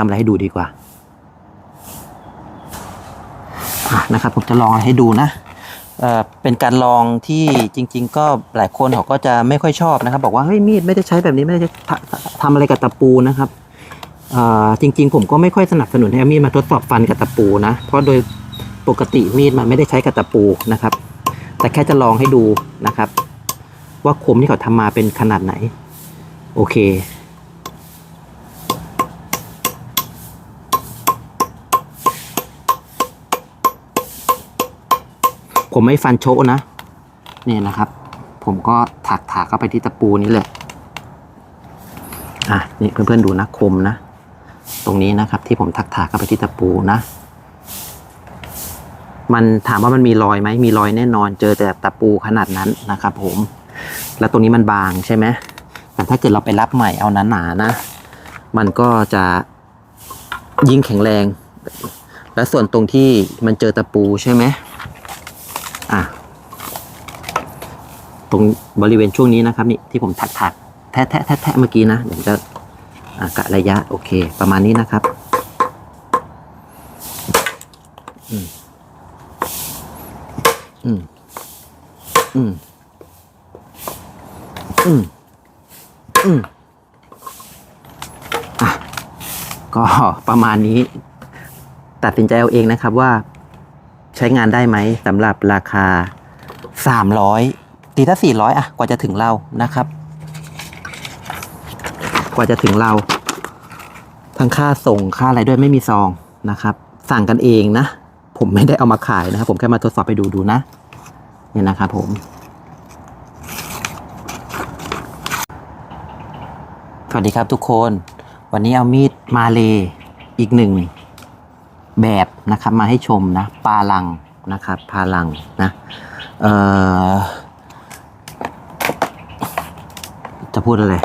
ทำอะไรให้ดูดีกว่าะนะครับผมจะลองให้ดูนะเเป็นการลองที่จริง ๆ ก็หลายคนเขาก็จะไม่ค่อยชอบนะครับ บอกว่าเฮ้ยมีดไม่ได้ใช้แบบนี้ไม่ได้ทำอะไรกับตะปูนะครับจริง ๆ ผมก็ไม่ค่อยสนับสนุนให้เอามีดมาทดสอบฟันกับตะปูนะเพราะโดยปกติมีดมันไม่ได้ใช้กับตะปูนะครับ แต่แค่จะลองให้ดูนะครับ ว่าคมที่เขาทำมาเป็นขนาดไหน โอเค ผมไม่ฟันโชะนะนี่นะครับ ผมก็ถักถากเข้าไปที่ตะปูนี้เลยอะนี่เพื่อนๆดูนะคมนะ ตรงนี้นะครับที่ผมถักถากเข้าไปที่ตะปูนะ มันถามว่ามันมีรอยไหมมีรอยแน่นอน เจอแต่ตะปูขนาดนั้นนะครับ ผม แล้วตรงนี้มันบางใช่ไหมแต่ถ้าเกิดเราไปรับใหม่เอาหนาๆนะมันก็จะยิ่งแข็งแรง และส่วนตรงที่มันเจอตะปูใช่ไหม อะตรงบริเวณช่วงนี้นะครับนี่ที่ผมถักถักแทะแทะแทะแทะเมื่อกี้นะเดี๋ยวจะอะกะระยะโอเค ประมาณนี้นะครับอืมอืมอืมอืมอืมอะก็ประมาณนี้ ตัดสินใจเอาเองนะครับว่า ใช้งานได้ไหมสำหรับราคา 300ตีถ้า400อะกว่าจะถึงเรานะครับ กว่าจะถึงเรา ทั้งค่าส่งค่าอะไรด้วยไม่มีซองนะครับ สั่งกันเองนะ ผมไม่ได้เอามาขายนะครับ ผมแค่มาทดสอบไปดูดูนะเนี่ยนะครับผมสวัสดีครับทุกคน วันนี้เอามีดมาเลอีกหนึ่ง แบบนะครับมาให้ชมนะปาลังนะครับพาลังนะเออจะพูดอะไร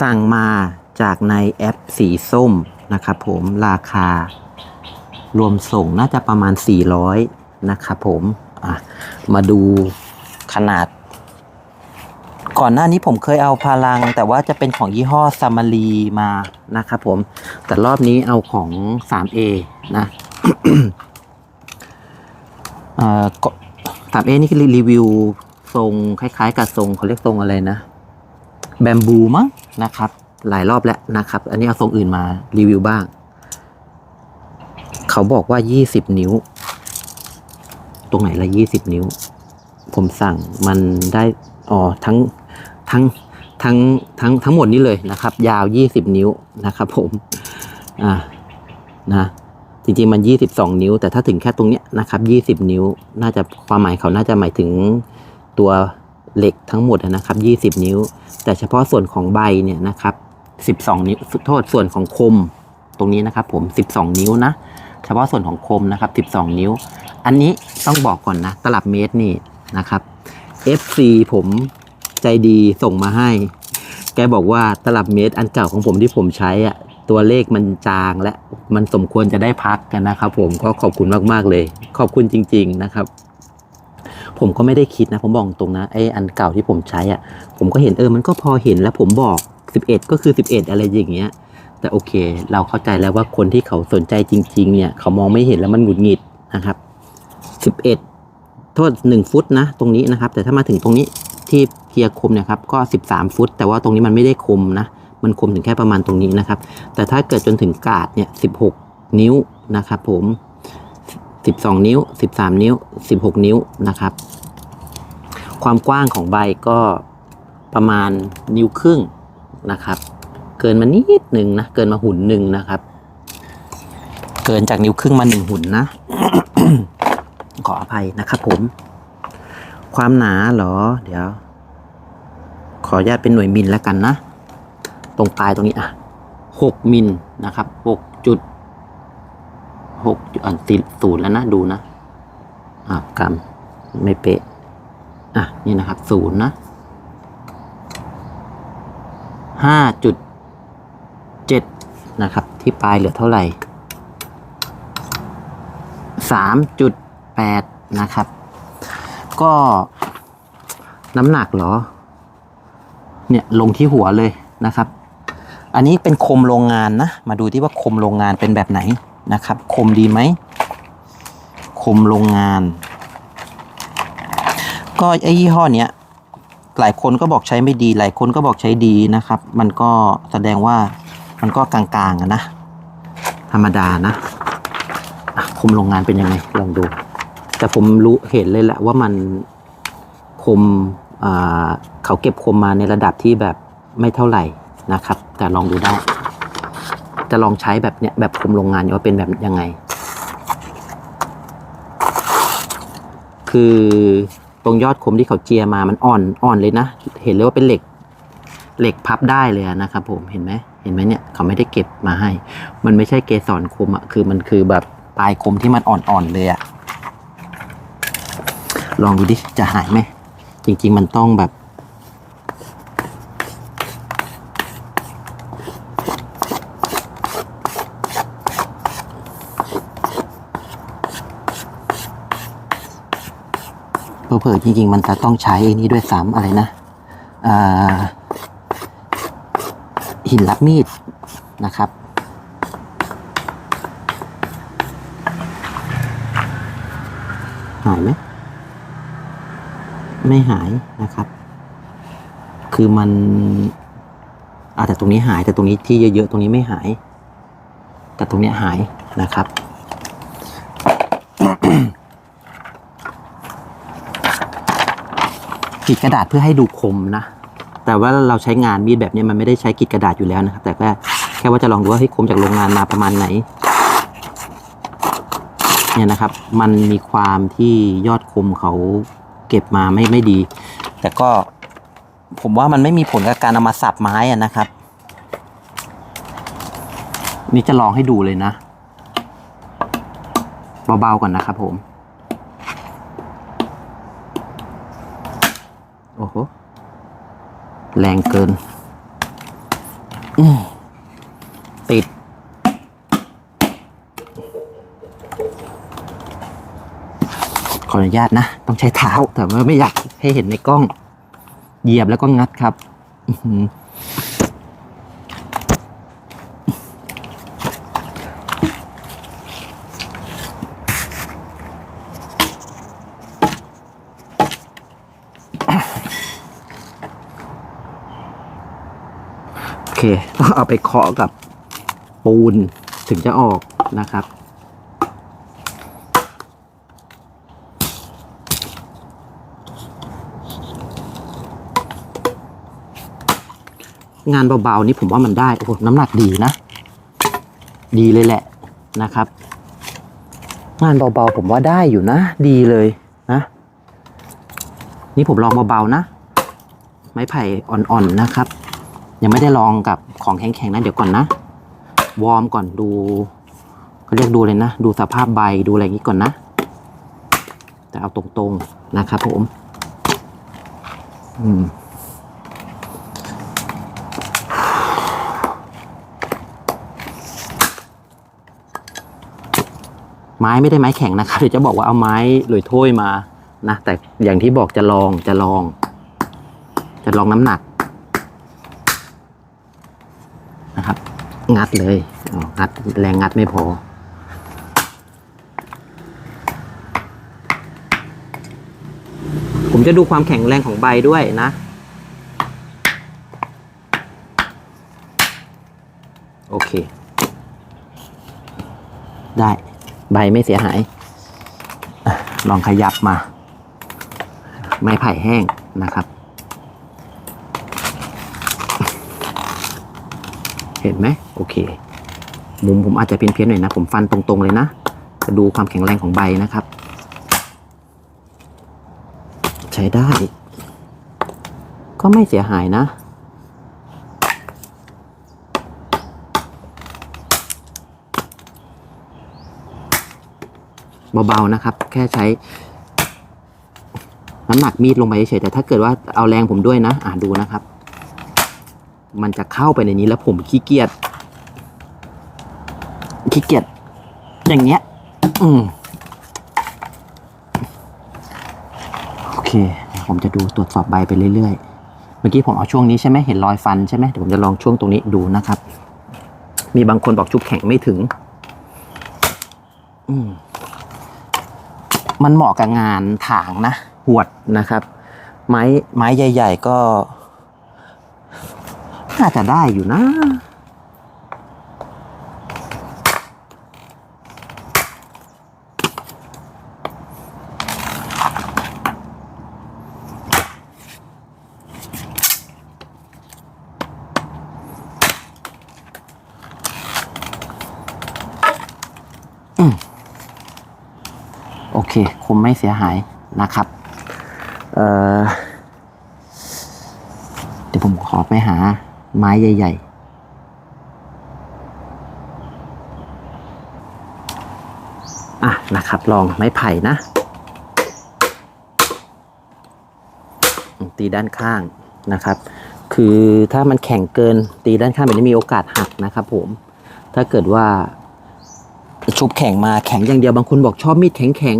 สั่งมาจากในแอปสีส้มนะครับผมราคารวมส่งน่าจะประมาณ 400 นะครับผมมาดูขนาด ก่อนหน้านี้ผมเคยเอาพาลัง แต่ว่าจะเป็นของยี่ห้อซามารีมานะครับผม แต่รอบนี้เอาของ 3A นะเอ่อสามเอนี่คือรีวิวทรงคล้ายๆ กับทรงเขาเรียกทรงอะไรนะ แบมบูมั้งนะครับ หลายรอบแล้วนะครับ อันนี้เอาทรงอื่นมารีวิวบ้าง เขาบอกว่า20นิ้ว ตรงไหนละ20นิ้ว ผมสั่งมันได้ อ๋อ ทั้ง ทั้งทั้งทั้งทั้งหมดนี้เลยนะครับ ยาว 20 นิ้วนะครับผมอ่านะจริงๆมัน 22 นิ้ว แต่ถ้าถึงแค่ตรงเนี้ยนะครับ20 นิ้ว น่าจะความหมายเขาน่าจะหมายถึงตัวเหล็กทั้งหมดนะครับ 20 นิ้ว แต่เฉพาะส่วนของใบเนี่ยนะครับ 12 นิ้วโทษส่วนของคมตรงนี้นะครับผม 12 นิ้วนะ เฉพาะส่วนของคมนะครับ 12 นิ้ว อันนี้ต้องบอกก่อนนะ ตลับเมตรนี่นะครับ FC ผม ใจดีส่งมาให้ แกบอกว่าตลับเมตรอันเก่าของผมที่ผมใช้อะตัวเลขมันจางและมันสมควรจะได้พักกันนะครับ ผมก็ขอบคุณมากๆเลย ขอบคุณจริง ๆนะครับ ผมก็ไม่ได้คิดนะ ผมบอกตรงนะไอ้อันเก่าที่ผมใช้อะ ผมก็เห็นเออมันก็พอเห็นแล้วผมบอก 11 ก็คือ 11 อะไรอย่างเงี้ย แต่โอเค เราเข้าใจแล้วว่าคนที่เขาสนใจจริง ๆ เนี่ยเขามองไม่เห็นแล้วมันหงุดหงิดนะครับ 11 โทษ 1 ฟุตนะ ตรงนี้นะครับ แต่ถ้ามาถึงตรงนี้ที่ เทียร์คมเนี่ยครับก็ 13 ฟุต แต่ว่าตรงนี้มันไม่ได้คมนะ มันคมถึงแค่ประมาณตรงนี้นะครับ แต่ถ้าเกิดจนถึงกาดเนี่ย16 นิ้วนะครับผม 12 นิ้ว 13 นิ้ว 16 นิ้วนะครับ ความกว้างของใบก็ประมาณนิ้วครึ่งนะครับ เกินมานิดหนึ่งนะ เกินมาหุ่นหนึ่งนะครับ เกินจากนิ้วครึ่งมาหนึ่งหุ่นนะ ขออภัยนะครับผม ความหนาเหรอ เดี๋ยว ขออนุญาตเป็นหน่วยมิลแล้วกันนะ ตรงปลายตรงนี้อะหกมิลนะครับหกจุดหกอะติดศูนย์แล้วนะดูนะอะกำไม่เป๊ะอะนี่นะครับศูนย์นะห้าจุดเจ็ดนะครับ ที่ปลายเหลือเท่าไหร่สามจุดแปดนะครับ ก็น้ำหนักเหรอ เนี่ยลงที่หัวเลยนะครับ อันนี้เป็นคมโรงงานนะ มาดูที่ว่าคมโรงงานเป็นแบบไหนนะครับ คมดีไหม คมโรงงาน ก็ไอ้ยี่ห้อเนี้ยหลายคนก็บอกใช้ไม่ดี หลายคนก็บอกใช้ดีนะครับ มันก็แสดงว่ามันก็กลางๆอะนะ ธรรมดานะคมโรงงานเป็นยังไงลองดู แต่ผมรู้เห็นเลยแหละว่ามันคมอ่า เขาเก็บคมมาในระดับที่แบบไม่เท่าไหร่นะครับ แต่ลองดูได้ จะลองใช้แบบเนี้ยแบบคมโรงงานว่าเป็นแบบยังไง คือตรงยอดคมที่เขาเจียมามันอ่อนอ่อนเลยนะ เห็นเลยว่าเป็นเหล็กเหล็กพับได้เลยนะครับผมเห็นไหมเห็นไหมเนี่ยเขาไม่ได้เก็บมาให้ มันไม่ใช่เกสรคมอะคือมันคือแบบปลายคมที่มันอ่อนๆเลยอะลองดูดิจะหายไหมจริง ๆ มันต้องแบบ เผลอจริง ๆ มันจะต้องใช้ไอ้นี่ด้วยซ้ำอะไรนะหินรับมีดนะครับ หายไหมไม่หายนะครับ คือมันอาแต่ตรงนี้หายแต่ตรงนี้ที่เยอะๆตรงนี้ไม่หาย แต่ตรงเนี้ยหายนะครับ กรีดกระดาษเพื่อให้ดูคมนะ แต่ว่าเราใช้งานมีดแบบนี้มันไม่ได้ใช้กรีดกระดาษอยู่แล้วนะครับแต่แค่แค่ว่าจะลองดูว่าเฮ้คมจากโรงงานมาประมาณไหนเนี่ยนะครับ มันมีความที่ยอดคมเขาเก็บมาไม่ไม่ดี แต่ก็ผมว่ามันไม่มีผลกับการเอามาสับไม้อะนะครับ นี่จะลองให้ดูเลยนะ เบาๆก่อนนะครับผม โอ้โห แรงเกิน ติด ขออนุญาตนะ ต้องใช้เท้า แต่ว่าไม่อยากให้เห็นในกล้อง เหยียบแล้วก็งัดครับ อื้อหือโอ เคต้องเอาไปเคาะกับปูนถึงจะออกนะครับ งานเบาๆนี่ผมว่ามันได้โอ้โหน้ำหนักดีนะ ดีเลยแหละนะครับ งานเบาๆผมว่าได้อยู่นะ ดีเลยนะ นี่ผมลองเบาๆนะ ไม้ไผ่อ่อนๆนะครับ ยังไม่ได้ลองกับ ของแข็งๆนะเดี๋ยวก่อนนะ วอร์มก่อนดูเขาเรียกดูเลยนะ ดูสภาพใบดูอะไรอย่างนี้ก่อนนะ แต่เอาตรงๆนะครับผม อืมไม้ไม่ได้ไม้แข็งนะครับเดี๋ยวจะบอกว่าเอาไม้หลุยถ้วยมานะแต่อย่างที่บอกจะลองจะลอง จะลองน้ำหนักนะครับ งัดเลยงัดแรงงัดไม่พอ ผมจะดูความแข็งแรงของใบด้วยนะ โอเค ได้ใบไม่เสียหาย ลองขยับมา ไม้ไผ่แห้งนะครับ เห็นไหม โอเค มุมผมอาจจะเพี้ยนๆหน่อยนะ ผมฟันตรงๆเลยนะ จะดูความแข็งแรงของใบนะครับ ใช้ได้ ก็ไม่เสียหายนะ เบาๆนะครับ แค่ใช้น้ำหนักมีดลงไปเฉยๆแต่ถ้าเกิดว่าเอาแรงผมด้วยนะ อ่าดูนะครับ มันจะเข้าไปในนี้แล้วผมขี้เกียจ ขี้เกียจอย่างเงี้ย อืมโอเค ผมจะดูตรวจสอบใบไปเรื่อยๆ เมื่อกี้ผมเอาช่วงนี้ใช่ไหมเห็นรอยฟันใช่ไหมเดี๋ยวผมจะลองช่วงตรงนี้ดูนะครับ มีบางคนบอกชุบแข็งไม่ถึง อืมมันเหมาะกับงานถางนะหวดนะครับ ไม้ไม้ใหญ่ ๆ ก็ น่าจะได้อยู่นะ ไม่เสียหายนะครับเเดี๋ยวผมขอไปหาไม้ใหญ่ ๆอะนะครับลองไม้ไผ่นะ ตีด้านข้างนะครับ คือถ้ามันแข็งเกินตีด้านข้างแบบนี้มีโอกาสหักนะครับผมถ้าเกิดว่าชุบแข็งมาแข็งอย่างเดียวบางคนบอกชอบมีดแข็งแข็ง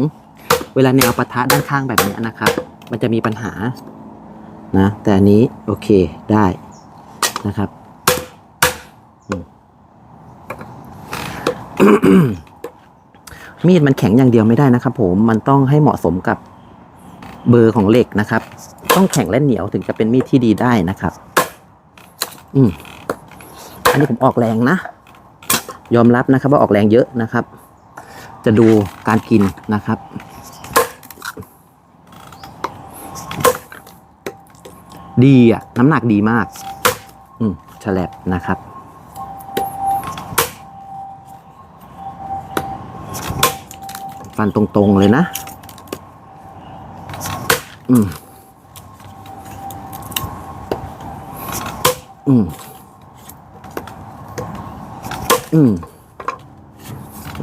เวลาแนวปะทะด้านข้างแบบนี้นะครับ มันจะมีปัญหานะ แต่อันนี้โอเคได้นะครับมมีดมันแข็งอย่างเดียวไม่ได้นะครับ ผมมันต้องให้เหมาะสมกับเบอร์ของเหล็กนะครับ ต้องแข็งและเหนียวถึงจะเป็นมีดที่ดีได้นะครับ อืมอันนี้ผมออกแรงนะ ยอมรับนะครับ ว่าออกแรงเยอะนะครับ จะดูการกินนะครับ ดีอะ น้ำหนักดีมาก อืมฉลับนะครับ ฟันตรงๆเลยนะ อืม อืม อืม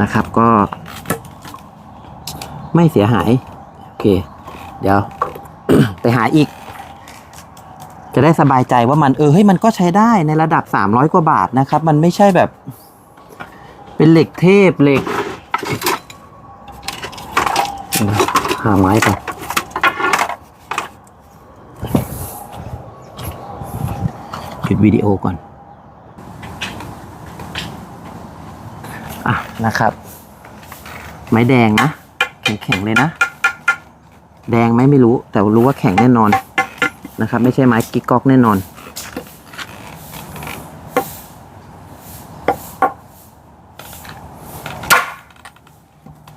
นะครับก็ ไม่เสียหาย โอเค เดี๋ยว ไปหาอีก จะได้สบายใจว่ามันเออเฮ้ยมันก็ใช้ได้ในระดับสามร้อยกว่าบาทนะครับ มันไม่ใช่แบบ เป็นเหล็กเทพเหล็กหาไม้ก่อนหยุดวิดีโอก่อนอะนะครับ ไม้แดงนะแข็งๆเลยนะ แดงไหมไม่รู้แต่รู้ว่าแข็งแน่นอน นะครับ ไม่ใช่ไม้กิ๊กก๊อกแน่นอน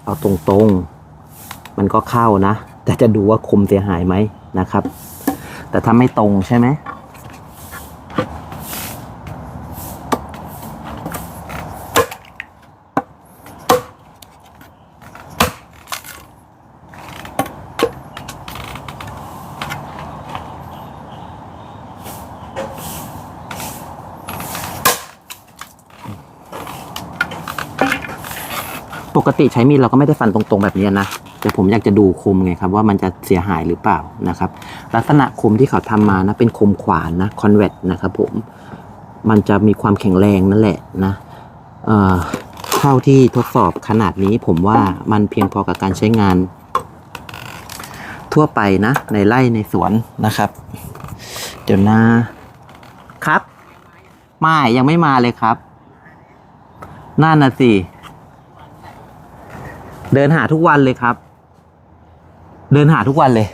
เอาตรงๆ มันก็เข้านะ แต่จะดูว่าคมเสียหายไหมนะครับ แต่ถ้าไม่ตรงใช่ไหม ปกติใช้มีดเราก็ไม่ได้ฟันตรงๆแบบนี้นะ แต่ผมอยากจะดูคมไงครับว่ามันจะเสียหายหรือเปล่านะครับ ลักษณะคมที่เขาทำมานะเป็นคมขวานนะคอนเวตนะครับผมมันจะมีความแข็งแรงนั่นแหละนะเอ่อเท่าที่ทดสอบขนาดนี้ผมว่ามันเพียงพอกับการใช้งาน ทั่วไปนะ ในไร่ในสวนนะครับ เดี๋ยวนะครับ ไม่ยังไม่มาเลยครับนั่นน่ะสิ เดินหาทุกวันเลยครับ เดินหาทุกวันเลย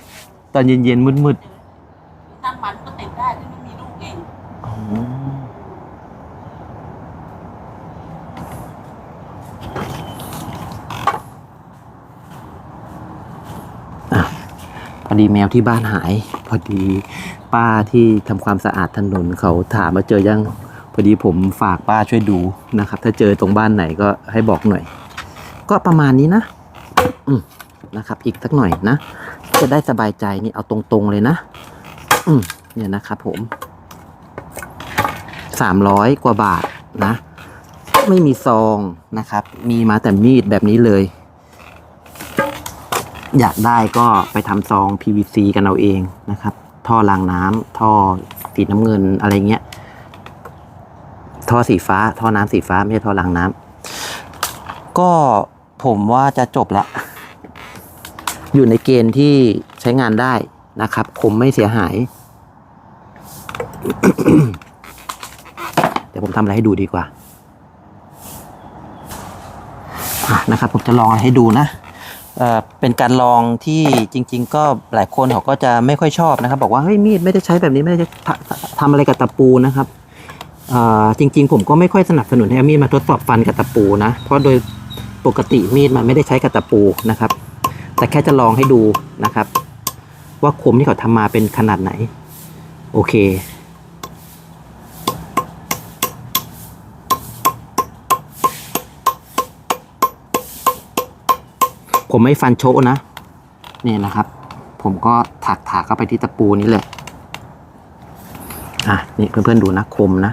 ตอนเย็นๆมืดตั้งมันก็ติดได้ที่ไม่มีลูกเองๆอะพอดีแมวที่บ้านหาย พอดีป้าที่ทำความสะอาดถนนเขาถามมาเจอยัง พอดีผมฝากป้าช่วยดูนะครับ ถ้าเจอตรงบ้านไหนก็ให้บอกหน่อย ก็ประมาณนี้นะอืมนะครับ อีกสักหน่อยนะ จะได้สบายใจนี่เอาตรงๆเลยนะ อืมเนี่ยนะครับผมสามร้อยกว่าบาทนะ ไม่มีซองนะครับ มีมาแต่มีดแบบนี้เลย อยากได้ก็ไปทำซอง PVC กันเอาเองนะครับ ท่อรางน้ำท่อสีน้ำเงินอะไรเงี้ย ท่อสีฟ้า ท่อน้ำสีฟ้า ไม่ใช่ท่อรางน้ำก็ ผมว่าจะจบแล้วอยู่ในเกณฑ์ที่ใช้งานได้นะครับ คมไม่เสียหาย เดี๋ยวผมทำอะไรให้ดูดีกว่าะนะครับ ผมจะลองให้ดูนะเเป็นการลองที่จริง ๆ ก็หลายคนเขาก็จะไม่ค่อยชอบนะครับ บอกว่าเฮ้ยมีดไม่ได้ใช้แบบนี้ไม่ได้ทำอะไรกับตะปูนะครับจริง ๆ ผมก็ไม่ค่อยสนับสนุนให้มีดมาทดสอบฟันกับตะปูนะ เพราะโดย ปกติมีดมันไม่ได้ใช้กับตะปูนะครับ แต่แค่จะลองให้ดูนะครับ ว่าคมที่เขาทำมาเป็นขนาดไหน โอเคผมไม่ฟันโชนะเนี่ยนะครับ ผมก็ถักถากเข้าไปที่ตะปูนี้เลยอะนี่เพื่อนๆดูนะคมนะ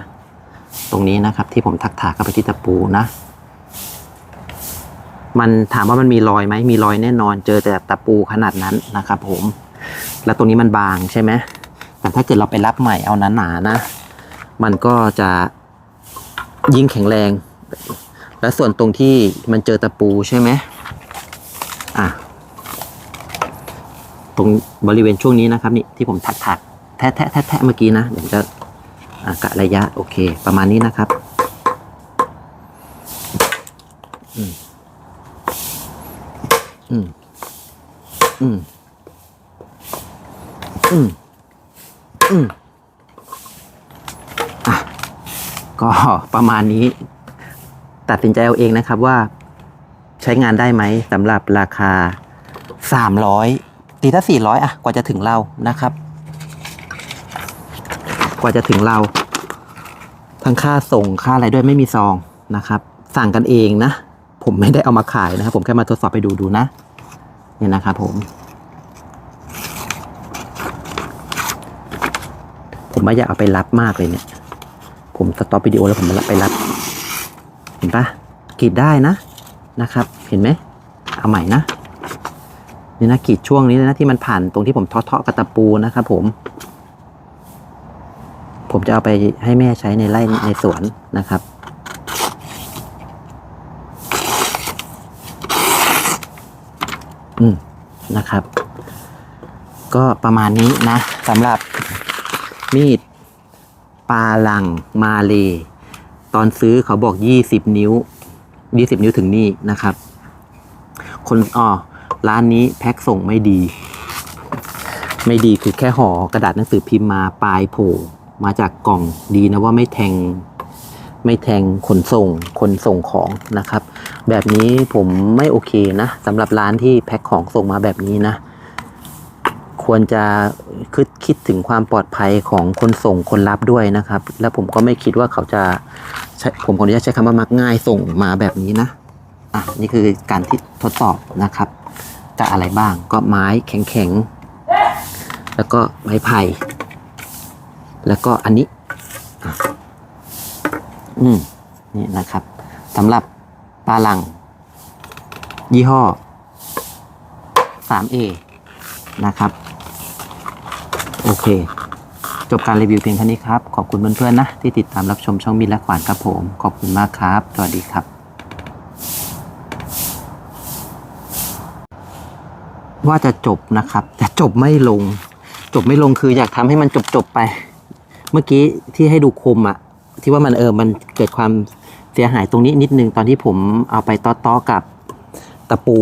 ตรงนี้นะครับที่ผมถักถากเข้าไปที่ตะปูนะ มันถามว่ามันมีรอยไหมมีรอยแน่นอน เจอแต่ตะปูขนาดนั้นนะครับผม แล้วตรงนี้มันบางใช่ไหมแต่ถ้าเกิดเราไปรับใหม่เอาหนานะ มันก็จะยิ่งแข็งแรง และส่วนตรงที่มันเจอตะปูใช่ไหมอะตรงบริเวณช่วงนี้นะครับนี่ที่ผมถักถักแทะแทะแทะเมื่อกี้นะเดี๋ยวจะอะกะระยะโอเค ประมาณนี้นะครับ อืม อืม อืม อืม อืม อะ ก็ประมาณนี้ ตัดสินใจเอาเองนะครับว่าใช้งานได้ไหมสำหรับราคา 300ตีถ้า 400 อะ กว่าจะถึงเรานะครับ กว่าจะถึงเรา ทั้งค่าส่งค่าอะไรด้วยไม่มีซองนะครับ สั่งกันเองนะ ผมไม่ได้เอามาขายนะครับ ผมแค่มาทดสอบไปดูดูนะ เนี่ยนะครับผม ผมไม่อยากเอาไปรับมากเลยเนี่ย ผมสต็อปวิดีโอแล้วผมมาไปรับ เห็นปะกรีดได้นะนะครับ เห็นไหมเอาใหม่นะนี่นะกรีดช่วงนี้เลยนะที่มันผ่านตรงที่ผมเทาะๆกับตะปูนะครับผม ผมจะเอาไปให้แม่ใช้ในไร่ในสวนนะครับ อืม นะครับ ก็ประมาณนี้นะสำหรับมีดปาลังมาเล ตอนซื้อเขาบอกยี่สิบนิ้วยี่สิบนิ้วถึงนี่นะครับ คนอ๋อร้านนี้แพ็คส่งไม่ดี ไม่ดีคือแค่ห่อกระดาษหนังสือพิมพ์มาปลายโผล่มาจากกล่องดีนะว่าไม่แทง ไม่แทงขนส่งคนส่งของนะครับ แบบนี้ผมไม่โอเคนะสำหรับร้านที่แพ็คของส่งมาแบบนี้นะ ควรจะคิดคิดถึงความปลอดภัยของคนส่งคนรับด้วยนะครับ แล้วผมก็ไม่คิดว่าเขาจะผมขออนุญาตใช้คำว่ามักง่ายส่งมาแบบนี้นะอะนี่คือการที่ทดสอบนะครับกับอะไรบ้างก็ไม้แข็งๆ แล้วก็ไม้ไผ่แล้วก็อันนี้อืมนี่นะครับสำหรับ ปลาลัง ยี่ห้อ 3A นะครับ โอเค จบการรีวิวเพียงเท่านี้ครับ ขอบคุณเพื่อนๆนะ ที่ติดตามรับชมช่องมิตรและขวานครับผม ขอบคุณมากครับ สวัสดีครับว่าจะจบนะครับ แต่จบไม่ลง จบไม่ลงคืออยากทำให้มันจบจบไป เมื่อกี้ที่ให้ดูคมอะที่ว่ามันเออมันเกิดความ เสียหายตรงนี้นิดนึงตอนที่ผมเอาไปต้อๆกับตะปู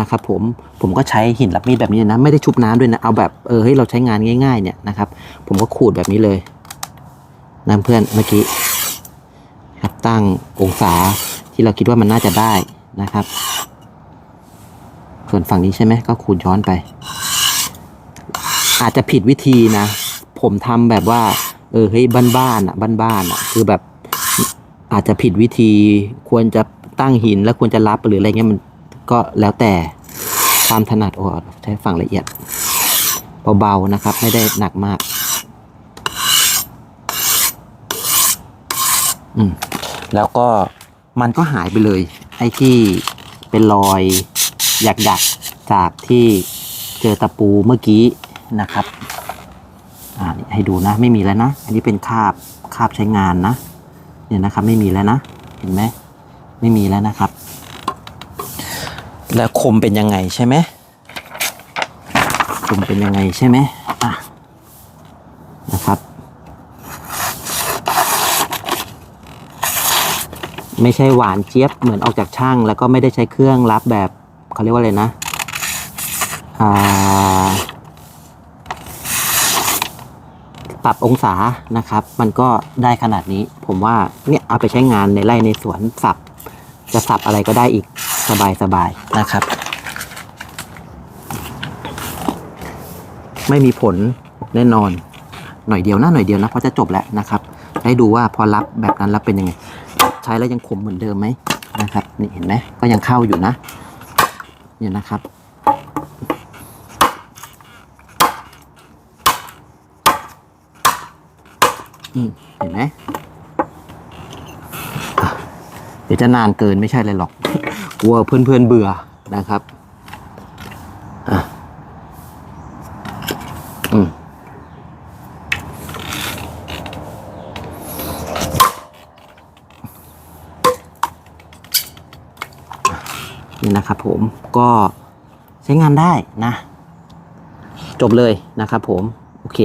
นะครับผมผมก็ใช้หินรับมีดแบบนี้นะไม่ได้ชุบน้ำด้วยนะเอาแบบเออเฮ้ยเราใช้งานง่าย ๆ เนี่ยนะครับ ผมก็ขูดแบบนี้เลยนะเพื่อนเมื่อกี้ครับตั้งองศาที่เราคิดว่ามันน่าจะได้นะครับ ส่วนฝั่งนี้ใช่ไหมก็ขูดย้อนไป อาจจะผิดวิธีนะ ผมทำแบบว่า เออเฮ้ยบ้านๆอะบ้านๆอะคือแบบ อาจจะผิดวิธีควรจะตั้งหินแล้วควรจะรับหรืออะไรเงี้ยมันก็แล้วแต่ความถนัดโอ้ใช้ฝั่งละเอียดเบาๆนะครับ ไม่ได้หนักมาก อืมแล้วก็มันก็หายไปเลย ไอ้ที่เป็นรอยหยักๆจากที่เจอตะปูเมื่อกี้นะครับ อ่าให้ดูนะไม่มีแล้วนะ อันนี้เป็นคราบคราบใช้งานนะ เนี่ยนะครับไม่มีแล้วนะ เห็นไหมไม่มีแล้วนะครับ แล้วคมเป็นยังไงใช่ไหมคมเป็นยังไงใช่ไหมอะนะครับ ไม่ใช่หวานเจี๊ยบเหมือนออกจากช่าง แล้วก็ไม่ได้ใช้เครื่องรับแบบเขาเรียกว่าอะไรนะอ่า ปรับองศานะครับ มันก็ได้ขนาดนี้ ผมว่าเนี่ยเอาไปใช้งานในไร่ในสวนสับ จะสับอะไรก็ได้อีกสบายสบายๆนะครับ ไม่มีผลแน่นอน หน่อยเดียวนะหน่อยเดียวนะเพราะจะจบแล้วนะครับ ให้ดูว่าพอรับแบบนั้นรับเป็นยังไง ใช้แล้วยังขมเหมือนเดิมไหมนะครับ นี่เห็นไหมก็ยังเข้าอยู่นะ เนี่ยนะครับ อืมเห็นไหมเดี๋ยวจะนานเกินไม่ใช่เลยหรอก กลัวเพื่อนๆเบื่อนะครับอะอืมนี่นะครับผมก็ใช้งานได้นะ จบเลยนะครับผม โอเค